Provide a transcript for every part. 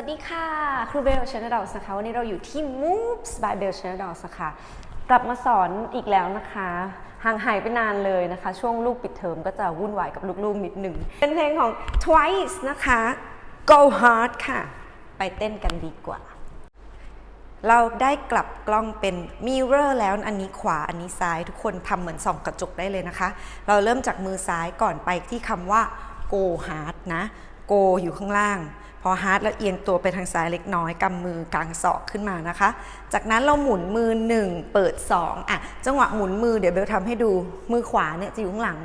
วัสดีค่ะ ครูเบลชนดอสนะคะ วันนี้เราอยู่ที่ Moves by Bell c h a n d o s ค่ะ กลับมาสอนอีกแล้วนะคะ ห่างหายไปนานเลยนะคะ ช่วงลูกปิดเทอมก็จะวุ่นวายกับลูกๆนิดหนึ่ง เป็นเพลงของ Twice นะคะ Go Hard ค่ะ ไปเต้นกันดีกว่า เราได้กลับกล้องเป็นมิเรอร์แล้วอันนี้ขวาอันนี้ซ้ายทุกคนทำเหมือนส่องกระจกได้เลยนะคะ เราเริ่มจากมือซ้ายก่อนไปที่คำว่า go hard นะ go อยู่ข้างล่าง พอ hard แล้วเอียงตัวไปทางซ้ายเล็กน้อยกำมือกลางศอกขึ้นมานะคะ จากนั้นเราหมุนมือ 1 เปิด 2อะจังหวะหมุนมือเดี๋ยวเบลทำให้ดูมือขวาเนี่ยจะอยู่ข้างหลัง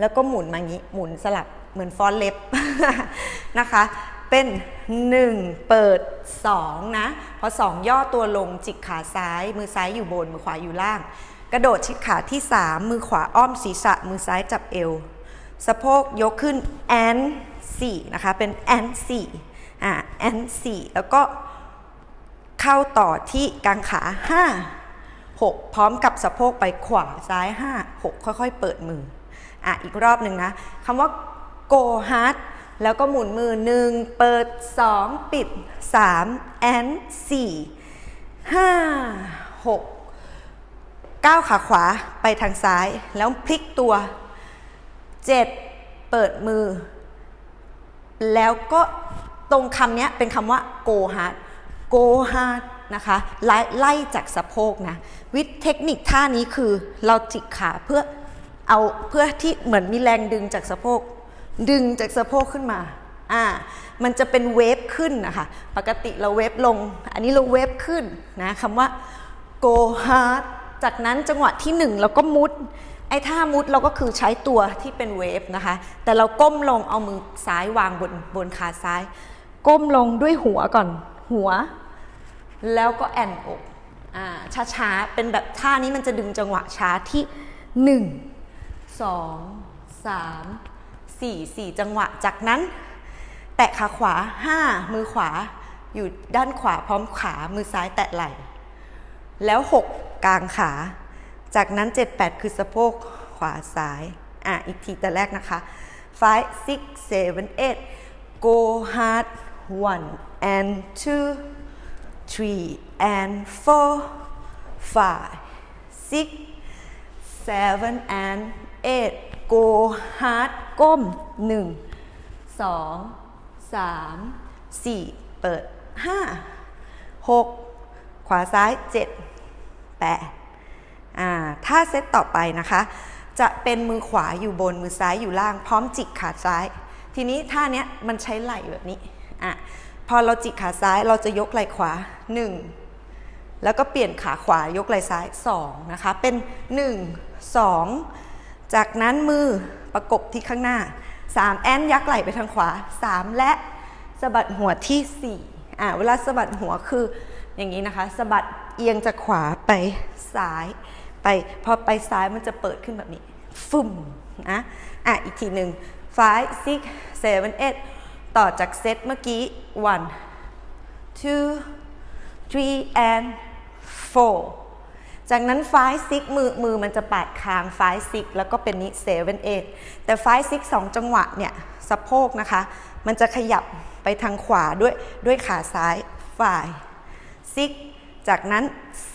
แล้วก็หมุนมาอย่างนี้หมุนสลับเหมือนฟอนเล็บนะคะ เป็น 1 เปิด 2 นะ พอ 2 ย่อตัวลงจิกขาซ้าย มือซ้ายอยู่บน มือขวาอยู่ล่าง กระโดดชิดขาที่ 3 มือขวาอ้อมศีรษะ มือซ้ายจับเอว สะโพกยกขึ้นแอนสี่นะคะ เป็นแอนสี่ อ่าแอนสี่แล้วก็เข้าต่อที่กางขา5 6พร้อมกับสะโพกไปขวาซ้าย5 6ค่อยๆ เปิดมืออะอีกรอบหนึ่งนะคำว่า go hard แล้วก็หมุนมือ1เปิด2ปิด3 and 4 5 6ก้าวขาขวาไปทางซ้าย แล้วพลิกตัว7เปิดมือ แล้วก็ ตรงคำนี้เป็นคำว่า go hard go hard นะคะไล่ไล่จากสะโพกนะวิธีเทคนิคท่านี้คือเราจิกขาเพื่อเอาเพื่อที่เหมือนมีแรงดึงจากสะโพก ดึงจากสะโพกขึ้นมาอ่ามันจะเป็นเวฟขึ้นนะคะปกติเราเวฟลง อันนี้เราเวฟขึ้นนะคำว่า go hard จากนั้นจังหวะที่หนึ่งเราก็มุด ไอ้ท่ามุดเราก็คือใช้ตัวที่เป็นเวฟนะคะ แต่เราก้มลงเอามือซ้ายวางบนบนขาซ้าย ก้มลงด้วยหัวก่อน หัว แล้วก็แอนอกอ่าช้าๆ เป็นแบบท่านี้มันจะดึงจังหวะช้าที่1 2 3 4 4จังหวะ จากนั้น แตะขาขวา5มือขวา อยู่ด้านขวาพร้อมขามือซ้ายแตะไหล่ แล้ว6กกลางขา จากนั้น7 8คือสะโพกขวาซ้าย อะ อีกทีแต่แรกนะคะ five six seven eight go hard one and two three and four five six seven and eight go hard ก้มหนึ่งสองสามสี่เปิดห้าหกขวาซ้ายเจ็ดแปดอ่าถ้าเซตต่อไปนะคะ จะเป็นมือขวาอยู่บนมือซ้ายอยู่ล่าง พร้อมจิกขาซ้าย ทีนี้ท่าเนี้ยมันใช้ไหล่แบบนี้ อะพอเราจิกขาซ้ายเราจะยกไหล่ขวา 1 แล้วก็เปลี่ยนขาขวายกไหล่ซ้าย 2 นะคะ เป็น 1 2 จากนั้นมือประกบที่ข้างหน้า 3 แอนยักไหล่ไปทางขวา 3 และสะบัดหัวที่ 4 อะเวลาสะบัดหัวคืออย่างนี้นะคะสะบัดเอียงจากขวาไปซ้าย ไปพอไปซ้ายมันจะเปิดขึ้นแบบนี้ฟึ่มนะอะอีกทีหนึ่ง five six seven eight ต่อจากเซตเมื่อกี้ one two three and four จากนั้น five six มือมือมันจะปาดคาง five six แล้วก็เป็นนี้ seven eight แต่ five six สองจังหวะเนี่ยสะโพกนะคะ มันจะขยับไปทางขวาด้วยด้วยขาซ้าย five six จากนั้น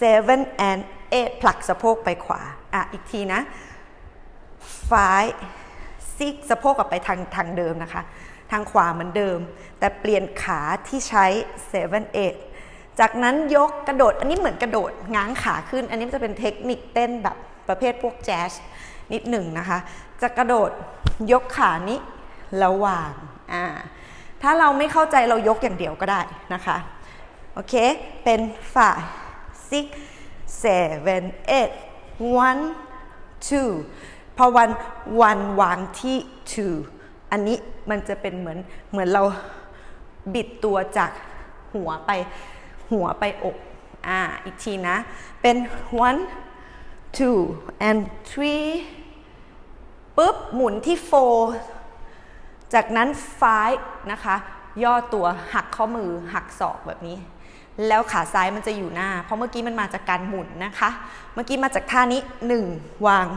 seven and eight ผลักสะโพกไปขวา อะ อีกทีนะ five six สะโพกกลับไปทางทางเดิมนะคะ ทางขวาเหมือนเดิม แต่เปลี่ยนขาที่ใช้ seven eight จากนั้นยกกระโดด อันนี้เหมือนกระโดดง้างขาขึ้น อันนี้จะเป็นเทคนิคเต้นแบบประเภทพวกแจ๊สนิดหนึ่งนะคะ จะกระโดดยกขานี้ระหว่างอ่าถ้าเราไม่เข้าใจเรายกอย่างเดียวก็ได้นะคะ โอเค เป็น five six seven eight one two พอวันวันวางที่ two อันนี้มันจะเป็นเหมือนเหมือนเราบิดตัวจากหัวไปหัวไปอกอ่าอีกทีนะ เป็น one two and three ปุ๊บ หมุนที่ four จากนั้น five นะคะ ย่อตัวหักข้อมือหักศอกแบบนี้ แล้วขาซ้ายมันจะอยู่หน้า เพราะเมื่อกี้มันมาจากการหมุนนะคะ เมื่อกี้มาจากท่านี้ 1 วาง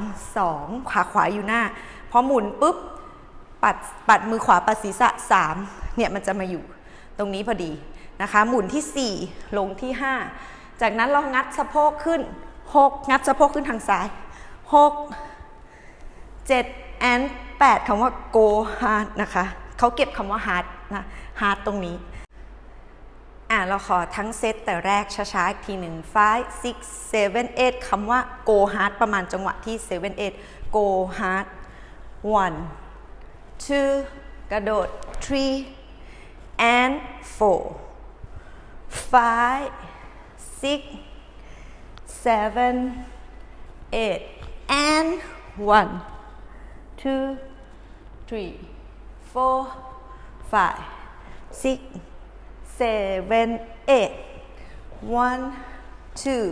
2 ขาขวาอยู่หน้า พอหมุนปุ๊บ ปัดปัดมือขวาปัดศีรษะ 3 เนี่ยมันจะมาอยู่ตรงนี้พอดีนะคะ หมุนที่ 4 ลงที่ 5 จากนั้นเรางัดสะโพกขึ้น 6 งัดสะโพกขึ้นทางซ้าย 6 7 and 8คำว่า go hard นะคะ เขาเก็บคำว่า hard นะ hard ตรงนี้ เราขอทั้งเซตแต่แรกช้าๆ อีกทีหนึ่ง five six seven eight คำว่า go hard ประมาณจังหวะที่ seven eight go hard one two กระโดด three and four five six seven eight and one two three four five six seven eight one two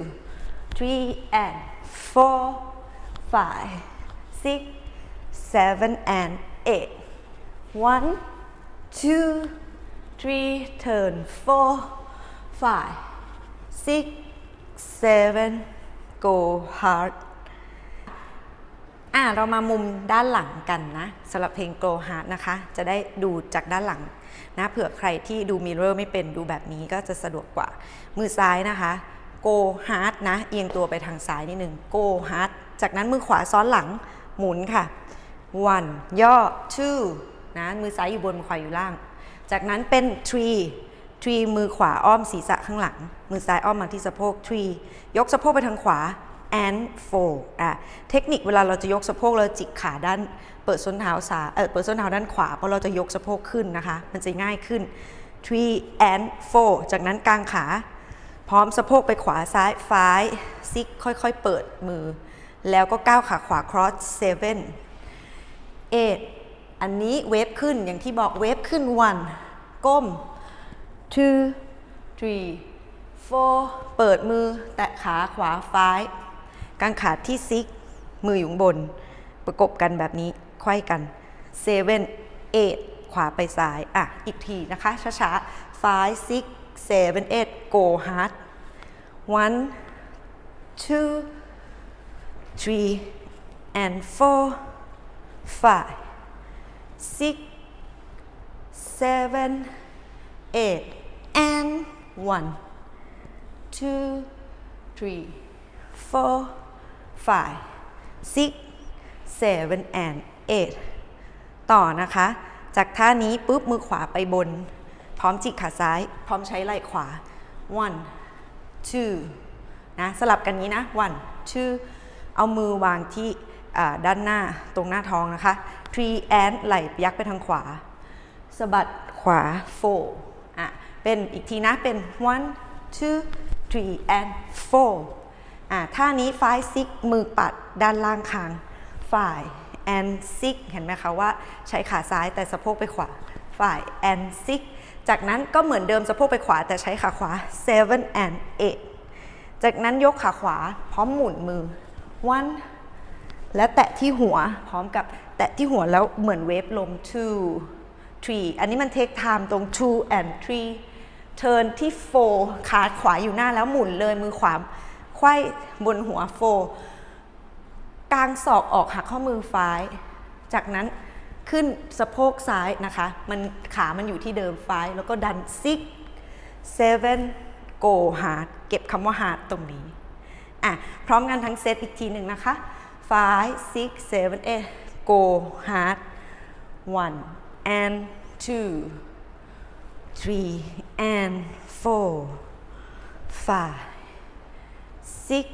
three and four five six seven and eight one two three turn four five six seven go hard อะเรามามุมด้านหลังกันนะสำหรับเพลง Go Hard นะคะ จะได้ดูจากด้านหลัง นะเผื่อใครที่ดูมิเรอร์ไม่เป็นดูแบบนี้ก็จะสะดวกกว่า มือซ้ายนะคะ Go Hard นะ เอียงตัวไปทางซ้ายนิดนึง Go Hard จากนั้นมือขวาซ้อนหลังหมุนค่ะ one ย่อ two นะมือซ้ายอยู่บนมือขวาอยู่ล่าง จากนั้นเป็น three three มือขวาอ้อมศีรษะข้างหลัง มือซ้ายอ้อมมาที่สะโพก three ยกสะโพกไปทางขวา and four อะเทคนิคเวลาเราจะยกสะโพกเราจิกขาด้านเปิดส้นเท้าซ้ายเออเปิดส้นเท้าด้านขวาเพราะเราจะยกสะโพกขึ้นนะคะ มันจะง่ายขึ้น three and four จากนั้นกางขา พร้อมสะโพกไปขวาซ้าย five six ค่อยๆ เปิดมือ แล้วก็ก้าวขาขวา cross seven eight อันนี้เวฟขึ้นอย่างที่บอกเวฟขึ้น one ก้ม two three four เปิดมือ แตะขาขวา five กางขาที่ six มืออยู่บน ประกบกันแบบนี้ไขว้กัน seven eight ขวาไปซ้าย อะ อีกทีนะคะ ช้าๆ five six seven eight go hard one two three and four five six seven eight and one two three four five six seven and eight ต่อนะคะ จากท่านี้ปุ๊บมือขวาไปบน พร้อมจิกขาซ้าย พร้อมใช้ไหล่ขวา one two นะสลับกันนี้นะ one two เอามือวางที่ด้านหน้าตรงหน้าท้องนะคะ three and ไหล่ยักไปทางขวาสะบัดขวา four อะ เป็นอีกทีนะ เป็น one two three and four อะท่านี้ five six มือปัดด้านล่างคาง five and six เห็นไหมคะว่าใช้ขาซ้ายแต่สะโพกไปขวา five and six จากนั้นก็เหมือนเดิมสะโพกไปขวาแต่ใช้ขาขวา seven and eight จากนั้นยกขาขวาพร้อมหมุนมือ one และแตะที่หัวพร้อมกับแตะที่หัวแล้วเหมือนเวฟลม two three อันนี้มันเทคไทม์ตรง two and three turn ที่ four ขาขวาอยู่หน้าแล้วหมุนเลยมือขวา ไขว้บนหัว four กางศอกออกหักข้อมือซ้าย จากนั้นขึ้นสะโพกซ้ายนะคะ มันขามันอยู่ที่เดิมซ้าย แล้วก็ดัน six seven go hard เก็บคำว่า hard ตรงนี้ อะ พร้อมกันทั้งเซตอีกทีหนึ่งนะคะ five six seven eight go hard one and two three and four five six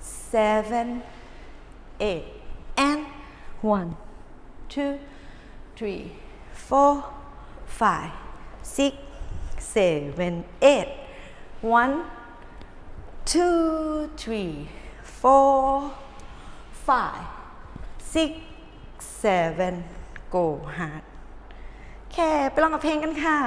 seven eight and one two three four five six seven eight one two three four five six seven go hard แค่ไปลองกับเพลงกันค่ะ